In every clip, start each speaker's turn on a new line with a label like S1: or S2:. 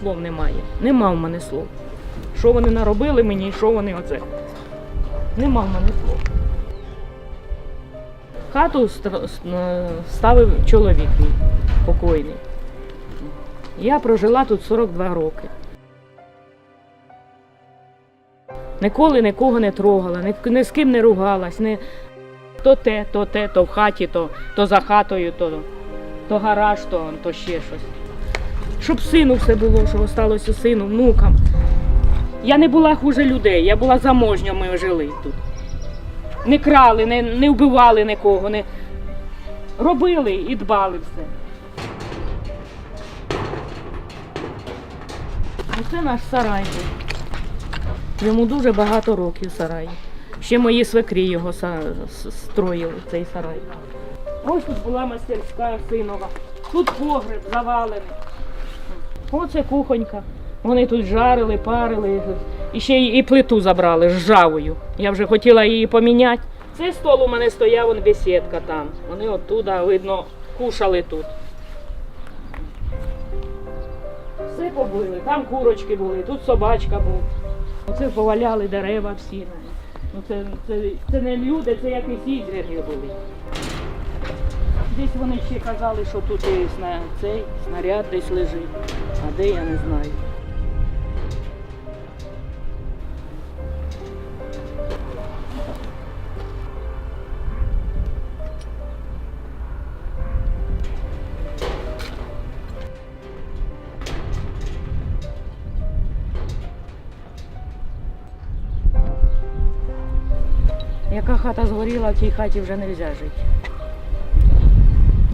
S1: слов немає. Нема в мене слов. Що вони наробили мені, що вони оце. Нема в мене слов. Хату е, ставив чоловік мій покойний. Я прожила тут 42 роки. Ніколи нікого не трогала, ні, ні з ким не ругалась, не то те, то те, то в хаті, то, то за хатою, то, то гараж, то, то ще щось. Щоб сину все було, щоб осталося сину, внукам. Я не була хуже людей, я була заможня, ми жили тут. Не крали, не, не вбивали нікого, не робили і дбали все. Оце наш сарай. Йому дуже багато років сарай. Ще мої свекрі його строїли, цей сарай. Ось тут була мастерська синова. Тут погреб завалений. Оце кухонька. Вони тут жарили, парили. І ще і плиту забрали з жавою. Я вже хотіла її поміняти. Цей стол у мене стояв, вон бесідка там. Вони оттуда, видно, кушали тут. Все побили. Там курочки були, тут собачка був. Оце поваляли дерева всі. Ну, це, це, це не люди, це якісь ізряги були. Десь вони ще казали, що тут сна- цей снаряд десь лежить, а де я не знаю. Яка хата згоріла, в тій хаті вже не можна жити.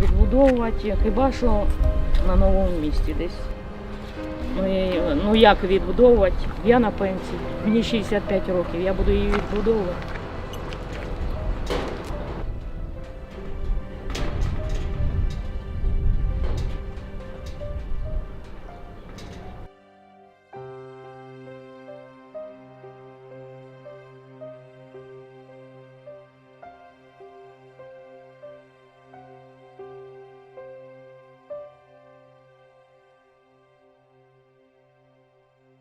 S1: Відбудовувати хіба що на новому місці десь. Ну, ну як відбудовувати? Я на пенсії, мені 65 років, я буду її відбудовувати.